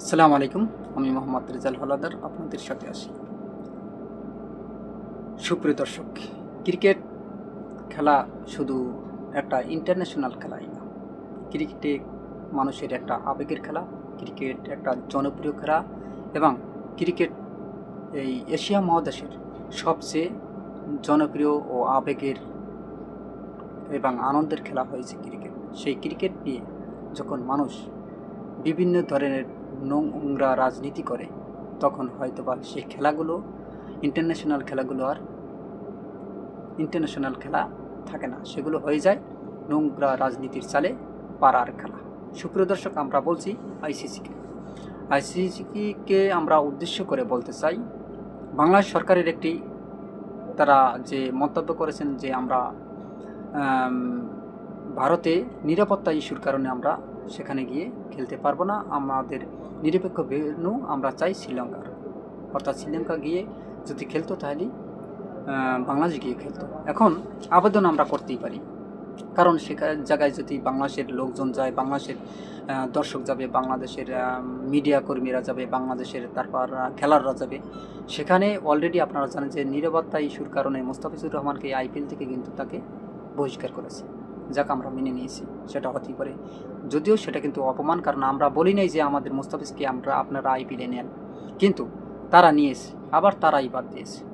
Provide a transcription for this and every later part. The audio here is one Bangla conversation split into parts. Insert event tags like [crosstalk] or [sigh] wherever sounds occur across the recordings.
আসসালামু আলাইকুম, আমি মোহাম্মদ রেজাল হলাদার, আপনাদের সাথে আসি সুপ্রিয় দর্শক, ক্রিকেট খেলা শুধু একটা ইন্টারন্যাশনাল খেলাই না। ক্রিকেটে মানুষের একটা আবেগের খেলা, ক্রিকেট একটা জনপ্রিয় খেলা এবং ক্রিকেট এই এশিয়া মহাদেশের সবচেয়ে জনপ্রিয় ও আবেগের এবং আনন্দের খেলা হয়েছে ক্রিকেট। সেই ক্রিকেট নিয়ে যখন মানুষ বিভিন্ন ধরনের নোংরা রাজনীতি করে, তখন হয়তোবা সেই খেলাগুলো ইন্টারন্যাশনাল খেলাগুলো আর ইন্টারন্যাশনাল খেলা থাকে না। সেগুলো হয়ে যায় নোংরা রাজনীতির চালে পাড়ার খেলা। সুপ্রিয় দর্শক, আমরা বলছি আইসিসিকে। আইসিসিকে আমরা উদ্দেশ্য করে বলতে চাই, বাংলাদেশ সরকারের একটি তারা যে মন্তব্য করেছেন যে আমরা ভারতে নিরাপত্তা ইস্যুর কারণে আমরা সেখানে গিয়ে খেলতে পারব না, আমাদের নিরপেক্ষ ভেন্যু আমরা চাই শ্রীলঙ্কার। অর্থাৎ শ্রীলঙ্কা গিয়ে যদি খেলতো তাহলে বাংলাদেশ গিয়ে খেলতো। এখন আবেদন আমরা করতেই পারি। কারণ সেখানে জায়গায় যদি বাংলাদেশের লোকজন যায়, বাংলাদেশের দর্শক যাবে, বাংলাদেশের মিডিয়া কর্মীরা যাবে, বাংলাদেশের তারপর খেলাররা যাবে, সেখানে অলরেডি আপনারা জানেন যে নিরাপত্তা ইস্যুর কারণে মোস্তাফিজুর রহমানকে আইপিএল থেকে কিন্তু তাকে বহিষ্কার করেছে। যাক আমরা মেনে নিয়েছি, সেটা হতেই পারে। যদিও সেটা কিন্তু অপমান, কারণ আমরা বলি নাই যে আমাদের মুস্তাফিজকে আমরা আপনারা আইপিএলে নেন। কিন্তু তারা নিয়েছে, আবার তারাই বাদ দিয়েছে।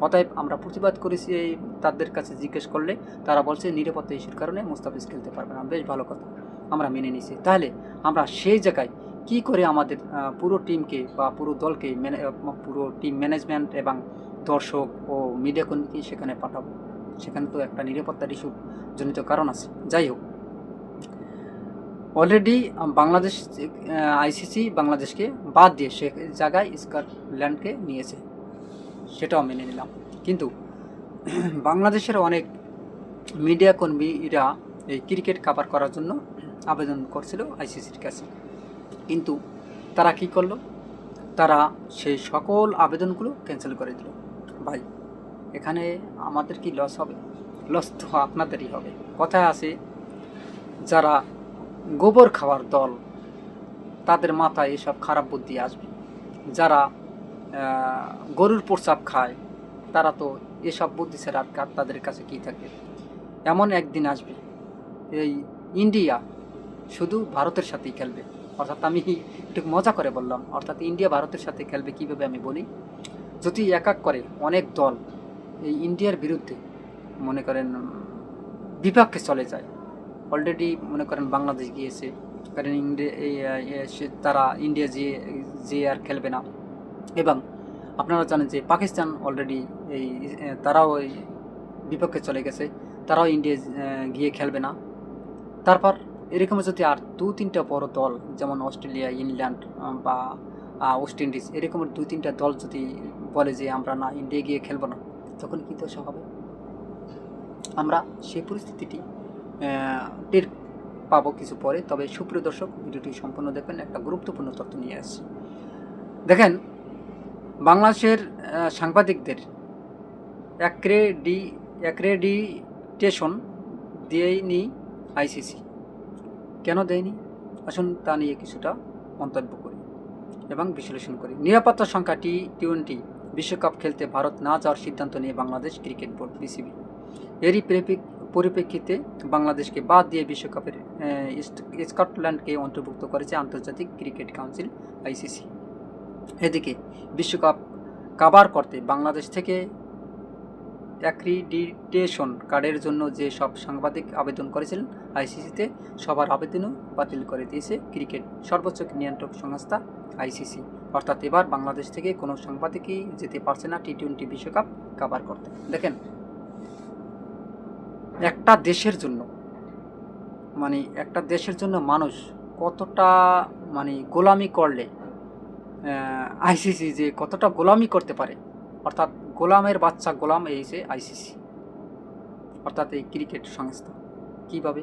অতএব আমরা প্রতিবাদ করেছি এই তাদের কাছে জিজ্ঞেস করলে, তারা বলছে নিরাপত্তা ইস্যুর কারণে মুস্তাফিজ খেলতে পারবে না। বেশ ভালো কথা, আমরা মেনে নিয়েছি। তাহলে আমরা সেই জায়গায় কি করে আমাদের পুরো টিমকে বা পুরো দলকে ম্যানে- পুরো টিম ম্যানেজমেন্ট এবং দর্শক ও মিডিয়া কর্মীকে সেখানে পাঠাবো? সেখানে তো একটা নিরাপত্তার ইস্যু জনিত কারণ আছে। যাই হোক অলরেডি বাংলাদেশ আইসিসি বাংলাদেশকে বাদ দিয়ে সে জায়গায় স্কটল্যান্ডকে নিয়েছে। সেটাও মেনে নিলাম। কিন্তু [clears throat] বাংলাদেশের অনেক মিডিয়া কর্মীরা এই ক্রিকেট কাভার করার জন্য আবেদন করছিল আইসিসির কাছে। কিন্তু তারা কি করল? তারা সেই সকল আবেদনগুলো ক্যান্সেল করে দিল। ভাই এখানে আমাদের কি লস হবে? লস তো আপনাদেরই হবে। কথায় আছে, যারা গোবর খাওয়ার দল, তাদের মাথায় এসব খারাপ বুদ্ধি আসবে। যারা গরুর প্রস্রাব খায়, তারা তো এসব বুদ্ধি ছাড়া আর তাদের কাছে কী থাকবে? এমন একদিন আসবে, এই ইন্ডিয়া শুধু ভারতের সাথেই খেলবে। অর্থাৎ আমি একটু মজা করে বললাম, অর্থাৎ ইন্ডিয়া ভারতের সাথে খেলবে কীভাবে আমি বলি? যদি এক এক করে অনেক দল এই ইন্ডিয়ার বিরুদ্ধে মনে করেন বিপক্ষে চলে যায়। অলরেডি মনে করেন বাংলাদেশ গিয়েছে। কারণ ইন্ডিয়া তারা ইন্ডিয়া যে যে আর খেলবে না। এবং আপনারা জানেন যে পাকিস্তান অলরেডি এই তারাও এই বিপক্ষে চলে গেছে। তারাও ইন্ডিয়া গিয়ে খেলবে না। তারপর এরকম যদি আর দু তিনটা বড় দল, যেমন অস্ট্রেলিয়া, ইংল্যান্ড বা ওয়েস্ট ইন্ডিজ এরকমের দু তিনটা দল যদি বলে যে আমরা না, ইন্ডিয়া গিয়ে খেলব না তখন কী দশা হবে। আমরা সেই পরিস্থিতিটি টের পাবো কিছু পরে। তবে সুপ্রিয় দর্শক, ভিডিওটি সম্পূর্ণ দেখবেন, একটা গুরুত্বপূর্ণ তথ্য নিয়ে আসছি। দেখেন, বাংলাদেশের সাংবাদিকদের অ্যাক্রেডি অ্যাক্রেডিটেশন দেয়নি আইসিসি কেন দেয়নি? আসুন তা নিয়ে কিছুটা মন্তব্য করি এবং বিশ্লেষণ করি। নিরাপত্তা সংখ্যা টি টোয়েন্টি বিশ্বকাপ খেলতে ভারত না যাওয়ার সিদ্ধান্ত নিয়ে বাংলাদেশ ক্রিকেট বোর্ড, বিসিবি। এরই পরিপ্রেক্ষিতে বাংলাদেশকে বাদ দিয়ে বিশ্বকাপের স্কটল্যান্ডকে অন্তর্ভুক্ত করেছে আন্তর্জাতিক ক্রিকেট কাউন্সিল, আইসিসি। এদিকে বিশ্বকাপ কাভার করতে বাংলাদেশ থেকে অ্যাক্রিডিটেশন কার্ডের জন্য যে সব সাংবাদিক আবেদন করেছিলেন আইসিসিতে সবার আবেদনও বাতিল করে দিয়েছে ক্রিকেট সর্বোচ্চ নিয়ন্ত্রক সংস্থা, আইসিসি। অর্থাৎ এবার বাংলাদেশ থেকে কোনো সাংবাদিকই যেতে পারছে না টি টোয়েন্টি বিশ্বকাপ কাভার করতে। দেখেন, একটা দেশের জন্য মানে একটা দেশের জন্য মানুষ কতটা মানে গোলামি করলে আইসিসি যে কতটা গোলামি করতে পারে, অর্থাৎ গোলামের বাচ্চা গোলাম এই যে আইসিসি অর্থাৎ এই ক্রিকেট সংস্থা, কীভাবে?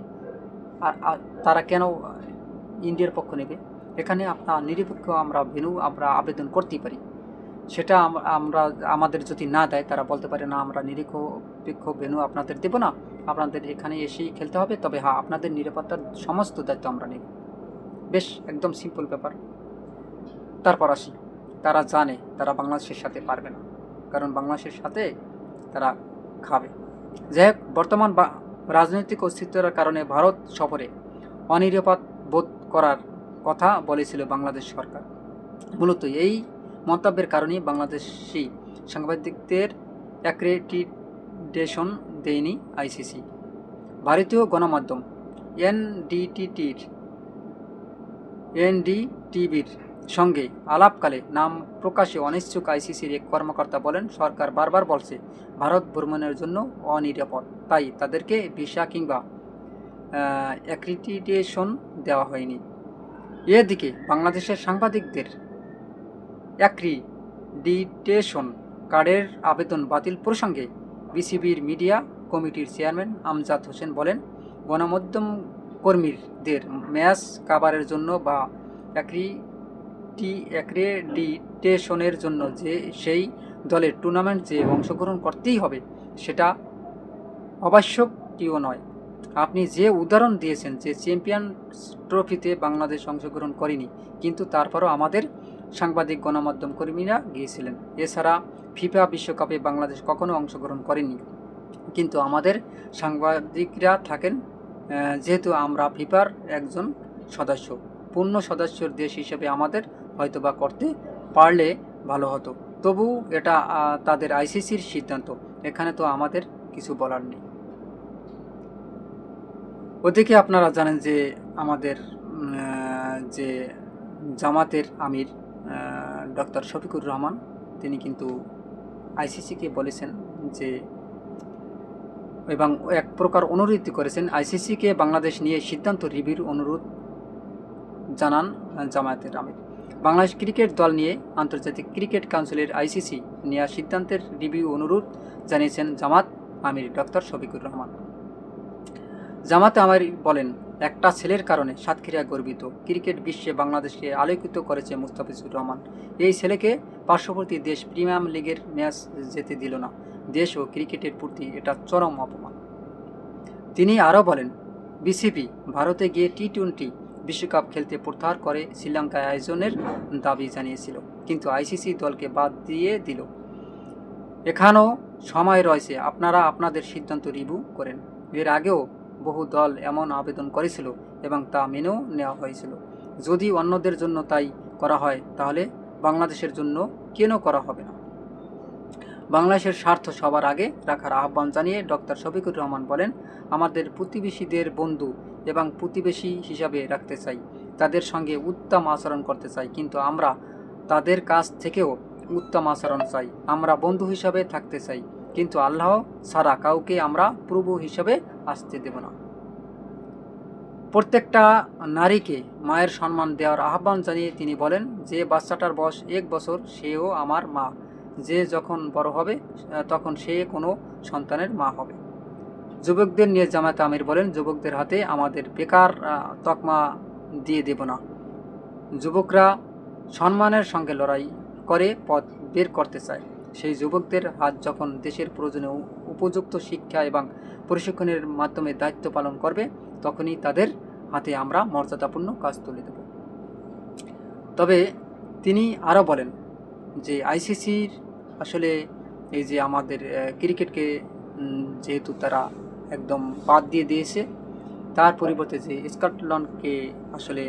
আর তারা কেন ইন্ডিয়ার পক্ষ নেবে? এখানে আপনার নিরপেক্ষ আমরা ভেনু, আমরা আবেদন করতেই পারি। সেটা আমরা, আমাদের যদি না দেয়, তারা বলতে পারে, না, আমরা নিরপেক্ষ ভেনু আপনাদের দেবো না। আপনাদের এখানে এসেই খেলতে হবে। তবে হ্যাঁ আপনাদের নিরাপত্তার সমস্ত দায়িত্ব আমরা নেব। বেশ, একদম সিম্পল ব্যাপার। তারপর আসি। তারা জানে, তারা বাংলাদেশের সাথে পারবে না। কারণ বাংলাদেশের সাথে তারা খাবে। যাই হোক, বর্তমান রাজনৈতিক অস্তিত্বের কারণে ভারত সফরে অনিরাপদ বোধ করার কথা বলেছিল বাংলাদেশ সরকার। মূলত এই মন্তব্যের কারণেই বাংলাদেশি সাংবাদিকদের অ্যাক্রেডিটেশন দেয়নি আইসিসি। ভারতীয় গণমাধ্যম এনডিটিটির এনডিটিভির সঙ্গে আলাপকালে নাম প্রকাশে অনিচ্ছুক আইসিসির এক কর্মকর্তা বলেন, সরকার বারবার বলছে, ভারত ভ্রমণের জন্য অনিরাপদ। তাই তাদেরকে ভিসা কিংবা অ্যাক্রিডিটেশন দেওয়া হয়নি। এদিকে বাংলাদেশের সাংবাদিকদের অ্যাক্রিডিটেশন কার্ডের আবেদন বাতিল প্রসঙ্গে বিসিবির মিডিয়া কমিটির চেয়ারম্যান আমজাদ হোসেন বলেন, গণমাধ্যম কর্মীদের ম্যাচ কাভারের জন্য বা অ্যাক্রিটি অ্যাক্রেডিটেশনের জন্য যে সেই দলের টুর্নামেন্ট যে অংশগ্রহণ করতেই হবে সেটা আবশ্যকীয় নয়। আপনি যে উদাহরণ দিয়েছেন যে চ্যাম্পিয়ন ট্রফিতে বাংলাদেশ অংশগ্রহণ করেনি, কিন্তু তারপরও আমাদের সাংবাদিক, গণমাধ্যম কর্মীরা গিয়েছিলেন। এছাড়া ফিফা বিশ্বকাপে বাংলাদেশ কখনো অংশগ্রহণ করেনি, কিন্তু আমাদের সাংবাদিকরা থাকেন যেহেতু আমরা ফিফার একজন সদস্য। পূর্ণ সদস্যর দেশ হিসেবে আমাদের হয়তোবা করতে পারলে ভালো হতো। তবু এটা তাদের আইসিসির সিদ্ধান্ত। এখানে তো আমাদের কিছু বলার নেই। ওদিকে আপনারা জানেন যে আমাদের যে জামাতের আমির ডক্টর শফিকুর রহমান, তিনি কিন্তু আইসিসিকে বলেছেন যে, এবং এক প্রকার অনুরোধ করেছেন আইসিসিকে বাংলাদেশ নিয়ে সিদ্ধান্ত রিভিউর অনুরোধ জানান জামায়াতের আমির। বাংলাদেশ ক্রিকেট দল নিয়ে আন্তর্জাতিক ক্রিকেট কাউন্সিলের আইসিসি নেওয়া সিদ্ধান্তের রিভিউ অনুরোধ জানিয়েছেন জামাত আমির ডক্টর শফিকুর রহমান। জামাতে আমির বলেন, একটা ছেলের কারণে সাতক্ষীরা গর্বিত। ক্রিকেট বিশ্বে বাংলাদেশকে আলোকিত করেছে মুস্তাফিজুর রহমান। এই ছেলেকে পার্শ্ববর্তী দেশ প্রিমিয়াম লিগের ম্যাচ যেতে দিল না। দেশ ও ক্রিকেটের প্রতি এটা চরম অপমান। তিনি আরও বলেন, বিসিবি ভারতে গিয়ে টি টোয়েন্টি বিশ্বকাপ খেলতে প্রত্যাহার করে শ্রীলঙ্কায় আয়োজনের দাবি জানিয়েছিল। কিন্তু আইসিসি দলকে বাদ দিয়ে দিল। এখানেও সময় রয়েছে। আপনারা আপনাদের সিদ্ধান্ত রিভিউ করেন। এর আগেও বহু দল এমন আবেদন করেছিল এবং তা মেনেও নেওয়া হয়েছিল। যদি অন্যদের জন্য তাই করা হয়, তাহলে বাংলাদেশের জন্য কেন করা হবে না? বাংলাদেশের স্বার্থ সবার আগে রাখার আহ্বান জানিয়ে ডক্টর শফিকুর রহমান বলেন, আমাদের প্রতিবেশীদের বন্ধু এবং প্রতিবেশী হিসাবে রাখতে চাই। তাদের সঙ্গে উত্তম আচরণ করতে চাই। কিন্তু আমরা তাদের কাছ থেকেও উত্তম আচরণ চাই। আমরা বন্ধু হিসাবে থাকতে চাই। কিন্তু আল্লাহ ছাড়া কাউকে আমরা প্রভু হিসাবে আসতে দেব না। প্রত্যেকটা নারীকে মায়ের সম্মান দেওয়ার আহ্বান জানিয়ে তিনি বলেন, যে বাচ্চাটার বয়স এক বছর, সেও আমার মা। যে যখন বড় হবে, তখন সে কোনো সন্তানের মা হবে। যুবকদের নিয়ে জামায়াত আমির বলেন, যুবকদের হাতে আমাদের বেকার তকমা দিয়ে দেব না। যুবকরা সম্মানের সঙ্গে লড়াই করে পথ বের করতে চায়। সেই যুবকদের হাত যখন দেশের প্রয়োজনে উপযুক্ত শিক্ষা এবং প্রশিক্ষণের মাধ্যমে দায়িত্ব পালন করবে, তখনই তাদের হাতে আমরা মর্যাদাপূর্ণ কাজ তুলে দেব। তবে তিনি আরও বলেন যে আইসিসির আসলে এই যে আমাদের ক্রিকেটকে যেহেতু তারা একদম বাদ দিয়ে দিয়েছে, তার পরিবর্তে যে স্কটল্যান্ডকে আসলে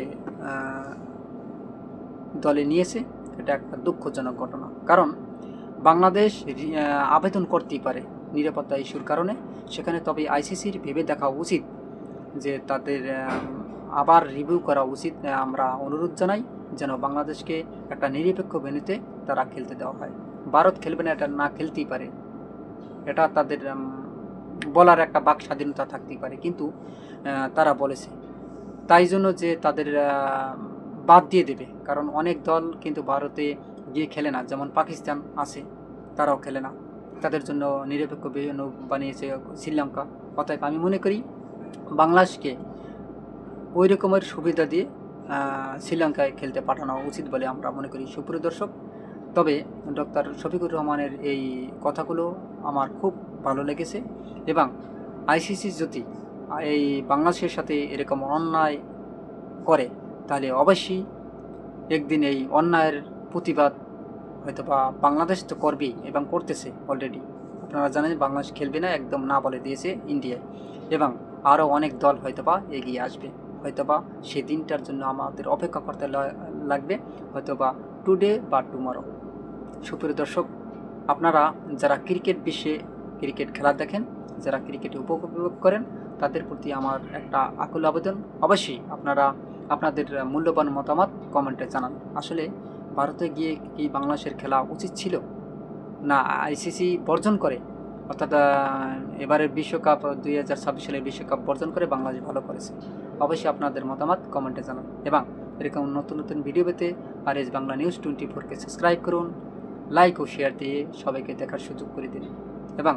দলে নিয়েছে, এটা একটা দুঃখজনক ঘটনা। কারণ বাংলাদেশ আবেদন করতেই পারে নিরাপত্তা ইস্যুর কারণে। সেখানে তবে আইসিসির ভেবে দেখা উচিত যে তাদের আবার রিভিউ করা উচিত। আমরা অনুরোধ জানাই যেন বাংলাদেশকে একটা নিরপেক্ষ ভেন্যুতে তারা খেলতে দেওয়া হয়। ভারত খেলবে না, এটা না খেলতেই পারে। এটা তাদের বলার একটা বাক স্বাধীনতা থাকতেই পারে। কিন্তু তারা বলেছে। তাই জন্য যে তাদের বাদ দিয়ে দেবে। কারণ অনেক দল কিন্তু ভারতে গিয়ে খেলে না। যেমন পাকিস্তান আছে, তারাও খেলে না। তাদের জন্য নিরপেক্ষ ভেন্যু বানিয়েছে শ্রীলঙ্কা। অতএব আমি মনে করি বাংলাদেশকে ওই রকমের সুবিধা দিয়ে শ্রীলঙ্কায় খেলতে পাঠানো উচিত বলে আমরা মনে করি। সুপ্রিয় দর্শক, তবে ডক্টর শফিকুর রহমানের এই কথাগুলো আমার খুব ভালো লেগেছে এবং আইসিসি যদি এই বাংলাদেশের সাথে এরকম অন্যায় করে, তাহলে অবশ্যই একদিন এই অন্যায়ের প্রতিবাদ হয়তো বা বাংলাদেশ তো করবেই এবং করতেছে অলরেডি আপনারা জানেন বাংলাদেশ খেলবে না, একদম না বলে দিয়েছে ইন্ডিয়ায় এবং আরও অনেক দল হয়তোবা এগিয়ে আসবে। হয়তোবা সেই দিনটার জন্য আমাদের অপেক্ষা করতে লাগবে, হয়তোবা টুডে বা টুমরো সুপ্রিয় দর্শক, আপনারা যারা ক্রিকেট বিশ্বে ক্রিকেট খেলা দেখেন, যারা ক্রিকেটে উপভোগ করেন, তাদের প্রতি আমার একটা আকুল আবেদন। অবশ্যই আপনারা আপনাদের মূল্যবান মতামত কমেন্টে জানান। আসলে ভারতে গিয়ে কি বাংলাদেশের খেলা উচিত ছিল? না আইসিসি বর্জন করে। অর্থাৎ এবারের বিশ্বকাপ দুই হাজার ছাব্বিশ সালের বিশ্বকাপ বর্জন করে বাংলাদেশ ভালো করেছে। অবশ্যই আপনাদের মতামত কমেন্টে জানান। এবং এরকম নতুন নতুন ভিডিও পেতে R S Bangla news twenty ফোরকে সাবস্ক্রাইব করুন, লাইক ও শেয়ার দিয়ে সবাইকে দেখার সুযোগ করে দিন। এবং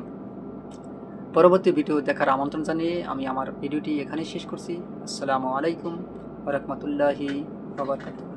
পরবর্তী ভিডিও দেখার আমন্ত্রণ জানিয়ে আমি আমার ভিডিওটি এখানেই শেষ করছি। আসসালামু আলাইকুম রহমতুল্লাহি বাবরকাতুহ